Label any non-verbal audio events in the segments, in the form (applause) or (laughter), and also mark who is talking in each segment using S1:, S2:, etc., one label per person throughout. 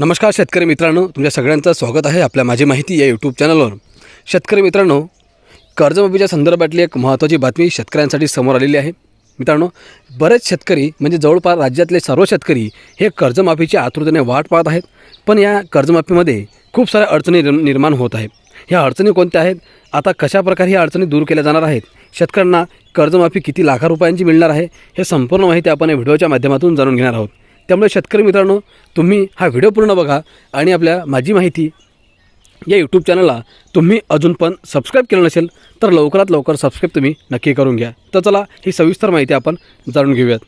S1: नमस्कार शेतकरी मित्रांनो तुमच्या सगळ्यांचं स्वागत आहे आपल्या माझी माहिती या यूट्यूब चॅनलवर शेतकरी मित्रांनो कर्जमाफीच्या संदर्भातली एक महत्त्वाची बातमी शेतकऱ्यांसाठी समोर आलेली आहे. मित्रांनो बरेच शेतकरी म्हणजे जवळपास राज्यातले सर्व शेतकरी हे कर्जमाफीच्या आतुरतेने वाट पाहत आहेत. पण या कर्जमाफीमध्ये खूप साऱ्या अडचणी निर्म- निर्माण होत आहेत. ह्या अडचणी कोणत्या आहेत? आता कशाप्रकारे ह्या अडचणी दूर केल्या जाणार आहेत? शेतकऱ्यांना कर्जमाफी किती लाखा रुपयांची मिळणार आहे? हे संपूर्ण माहिती आपण या व्हिडिओच्या माध्यमातून जाणून घेणार आहोत. त्यामुळे शेतकरी मित्रांनो तुम्ही हा व्हिडिओ पूर्ण बघा आणि आपल्या माझी माहिती या यूट्यूब चॅनलला तुम्ही अजून पण सबस्क्राईब केलं नसेल तर लवकरात लवकर सबस्क्राईब तुम्ही नक्की करून घ्या. तर चला ही सविस्तर माहिती आपण जाणून घेऊयात.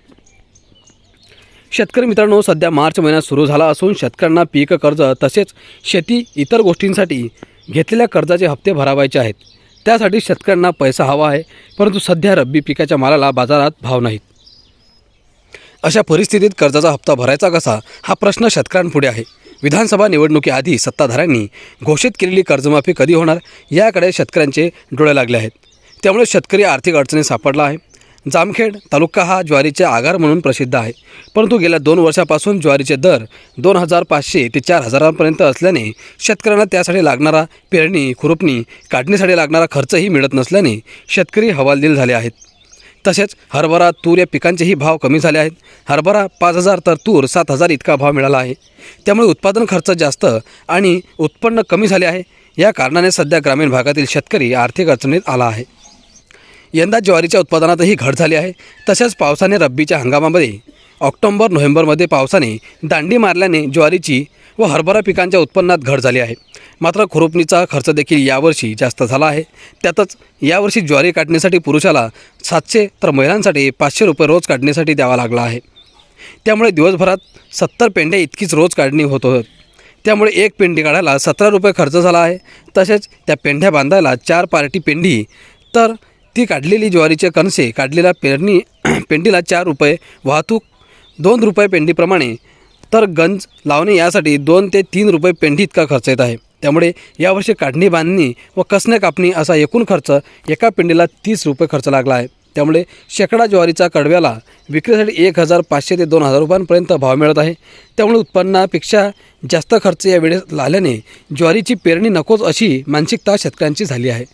S1: शेतकरी मित्रांनो सध्या मार्च महिन्यात सुरू झाला असून शेतकऱ्यांना पीक कर्ज तसेच शेती इतर गोष्टींसाठी घेतलेल्या कर्जाचे हप्ते भरावायचे आहेत. त्यासाठी शेतकऱ्यांना पैसा हवा आहे परंतु सध्या रब्बी पिकाच्या मालाला बाजारात भाव नाहीत. अशा परिस्थितीत कर्जाचा हप्ता भरायचा कसा हा प्रश्न शेतकऱ्यांपुढे आहे. विधानसभा निवडणुकीआधी सत्ताधाऱ्यांनी घोषित केलेली कर्जमाफी कधी होणार याकडे शेतकऱ्यांचे डोळे लागले आहेत. त्यामुळे शेतकरी आर्थिक अडचणीत सापडला आहे. जामखेड तालुका हा ज्वारीचे आगार म्हणून प्रसिद्ध आहे. परंतु गेल्या दोन वर्षापासून ज्वारीचे दर दोन हजार पाचशे ते चार हजारांपर्यंत असल्याने शेतकऱ्यांना त्यासाठी लागणारा पेरणी खुरपणी काढणीसाठी लागणारा खर्चही मिळत नसल्याने शेतकरी हवालदिल झाले आहेत. तसेच हरभरा तूर या पिकांचेही भाव कमी झाले आहेत. हरभरा पाच हजार तर तूर सात हजार इतका भाव मिळाला आहे. त्यामुळे उत्पादन खर्च जास्त आणि उत्पन्न कमी झाले आहे. या कारणाने सध्या ग्रामीण भागातील शेतकरी आर्थिक अडचणीत आला आहे. यंदा ज्वारीच्या उत्पादनातही घट झाली आहे. तसेच पावसाने रब्बीच्या हंगामामध्ये ऑक्टोंबर नोव्हेंबरमध्ये पावसाने दांडी मारल्याने ज्वारीची व हरभरा पिकांच्या उत्पन्नात घट झाली आहे. मात्र खुरपणीचा खर्च देखील यावर्षी जास्त झाला आहे. त्यातच यावर्षी ज्वारी काढण्यासाठी पुरुषाला सातशे तर महिलांसाठी पाचशे रुपये रोज काढण्यासाठी द्यावा लागला आहे. त्यामुळे दिवसभरात सत्तर पेंड्या इतकीच रोज काढणी होत होत. त्यामुळे एक पेंडी काढायला सतरा रुपये खर्च झाला आहे. तसेच त्या पेंढ्या बांधायला चार पार्टी पेंडी तर ती काढलेली ज्वारीचे कणसे काढलेल्या पेरणी (clears throat) पेंडीला चार रुपये वाहतूक दोन रुपये पेंडीप्रमाणे तर गंज लावणे यासाठी दोन ते तीन रुपये पेंडी इतका खर्च येत आहे. त्यामुळे यावर्षी काढणी बांधणी व कसणे कापणी असा एकूण खर्च एका पेंडीला तीस रुपये खर्च लागला आहे. त्यामुळे शेकडा ज्वारीचा कडव्याला विक्रीसाठी एक हजार पाचशे ते दोन हजार रुपयांपर्यंत भाव मिळत आहे. त्यामुळे उत्पन्नापेक्षा जास्त खर्च या वेळेस आल्याने ज्वारीची पेरणी नकोच अशी मानसिकता शेतकऱ्यांची झाली आहे.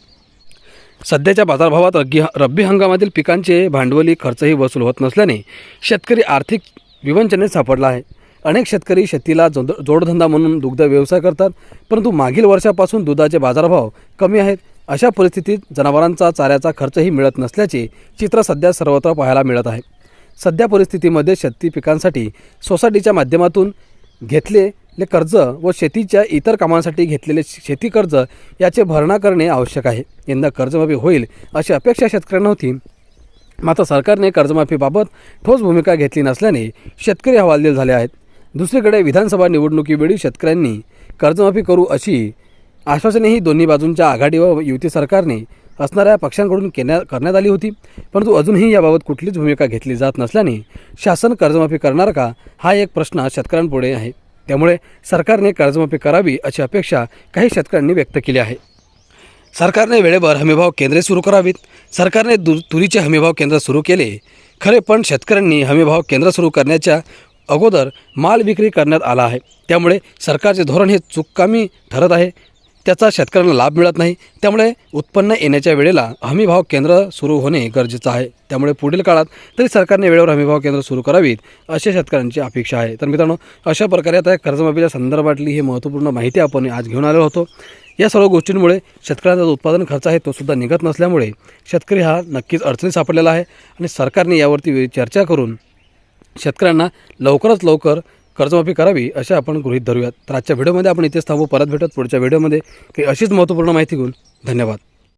S1: सध्याच्या बाजारभावात रग्गी रब्बी हंगामातील पिकांचे भांडवली खर्चही वसूल होत नसल्याने शेतकरी आर्थिक विवंचनेत सापडला आहे. अनेक शेतकरी शेतीला जोड जोडधंदा म्हणून दुग्ध व्यवसाय करतात परंतु मागील वर्षापासून दुधाचे बाजारभाव कमी आहेत. अशा परिस्थितीत जनावरांचा चाऱ्याचा खर्चही मिळत नसल्याचे चित्र सध्या सर्वत्र पाहायला मिळत आहे. सध्या परिस्थितीमध्ये शेती पिकांसाठी सोसायटीच्या माध्यमातून घेतलेले कर्ज व शेतीच्या इतर कामांसाठी घेतलेले शेती कर्ज याचे भरणा करणे आवश्यक आहे. यंदा कर्जमाफी होईल अशी अपेक्षा शेतकऱ्यांना होती. मात्र सरकारने कर्जमाफीबाबत ठोस भूमिका घेतली नसल्याने शेतकरी हवालदिल झाले आहेत. दुसरीकडे विधानसभा निवडणुकीवेळी शेतकऱ्यांनी कर्जमाफी करू अशी आश्वासनेही दोन्ही बाजूंच्या आघाडी व युती सरकारने असणाऱ्या पक्षांकडून केल्या करण्यात आली होती. परंतु अजूनही याबाबत कुठलीच भूमिका घेतली जात नसल्याने शासन कर्जमाफी करणार का हा एक प्रश्न शेतकऱ्यांपुढे आहे. त्यामुळे सरकारने कर्जमाफी करावी अशी अपेक्षा काही शेतकऱ्यांनी व्यक्त केली आहे. सरकारने वेळेवर हमीभाव केंद्रे सुरू करावीत. सरकारने दु तुरीचे हमीभाव केंद्र सुरू केले. खरे पण शेतकऱ्यांनी हमीभाव केंद्र सुरू करण्याच्या अगोदर माल विक्री करण्यात आला आहे. त्यामुळे सरकारचे धोरण हे चुकामी ठरत आहे. त्याचा शेतकऱ्यांना लाभ मिळत नाही. त्यामुळे उत्पन्न येण्याच्या वेळेला हमीभाव केंद्र सुरू होणे गरजेचं आहे. त्यामुळे पुढील काळात तरी सरकारने वेळेवर हमीभाव केंद्र सुरू करावीत अशी शेतकऱ्यांची अपेक्षा आहे. तर मित्रांनो अशा प्रकारे आता या कर्जमाफीच्या संदर्भातली ही महत्त्वपूर्ण माहिती आपण आज घेऊन आलो होतो. या सर्व गोष्टींमुळे शेतकऱ्यांचा जो उत्पादन खर्च आहे तो सुद्धा निघत नसल्यामुळे शेतकरी हा नक्कीच अडचणीत सापडलेला आहे आणि सरकारने यावरती चर्चा करून शेतकऱ्यांना लवकरात लवकर कर्जमाफी करावी असे आपण गृहीत धरूयात. तर आजच्या व्हिडिओमध्ये आपण इथेच थांबू. परत भेटत पुढच्या व्हिडिओमध्ये. काही अशीच महत्त्वपूर्ण माहिती घेऊन धन्यवाद.